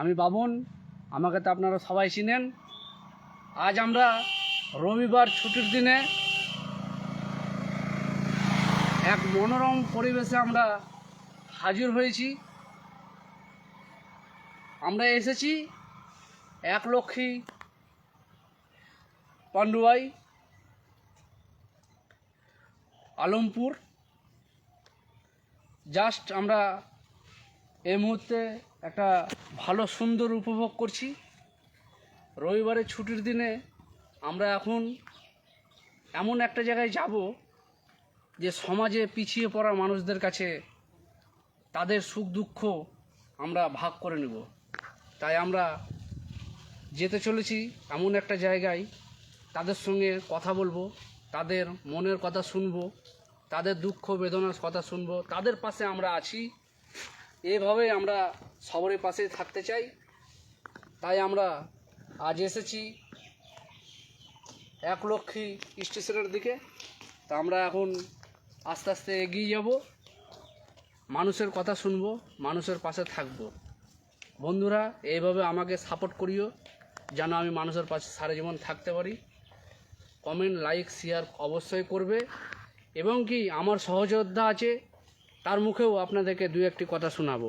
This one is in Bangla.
আমি বাবন, আমাকে তো আপনারা সবাই চিনেন। আজ আমরা রবিবার ছুটির দিনে এক মনোরম পরিবেশে আমরা হাজির হয়েছি। আমরা এসেছি এক লক্ষ্মী পান্ডুয়াই আলমপুর। জাস্ট আমরা এই মুহূর্তে একটা ভালো সুন্দর উপভোগ করছি। রবিবারের ছুটির দিনে আমরা এখন এমন একটা জায়গায় যাব যে সমাজে পিছিয়ে পড়া মানুষদের কাছে তাদের সুখ দুঃখ আমরা ভাগ করে নেব। তাই আমরা যেতে চলেছি এমন একটা জায়গায়। তাদের সঙ্গে কথা বলব, তাদের মনের কথা শুনব, তাদের দুঃখ বেদনার কথা শুনব, তাদের পাশে আমরা আছি। এভাবে আমরা সবরের পাশে থাকতে চাই। তাই আমরা আজ এসেছি এক লক্ষ্মী স্টেশনের দিকে। তা আমরা এখন আস্তে আস্তে এগিয়ে যাব। মানুষের কথা শুনব, মানুষের পাশে থাকব। বন্ধুরা, এইভাবে আমাকে সাপোর্ট করিও, যেন আমি মানুষের পাশে সারা জীবন থাকতে পারি। কমেন্ট লাইক শেয়ার অবশ্যই করবে। এবং কি, আমার সহযোদ্ধা আছে তার মুখেও আপনাদেরকে দু একটি কথা শোনাবো।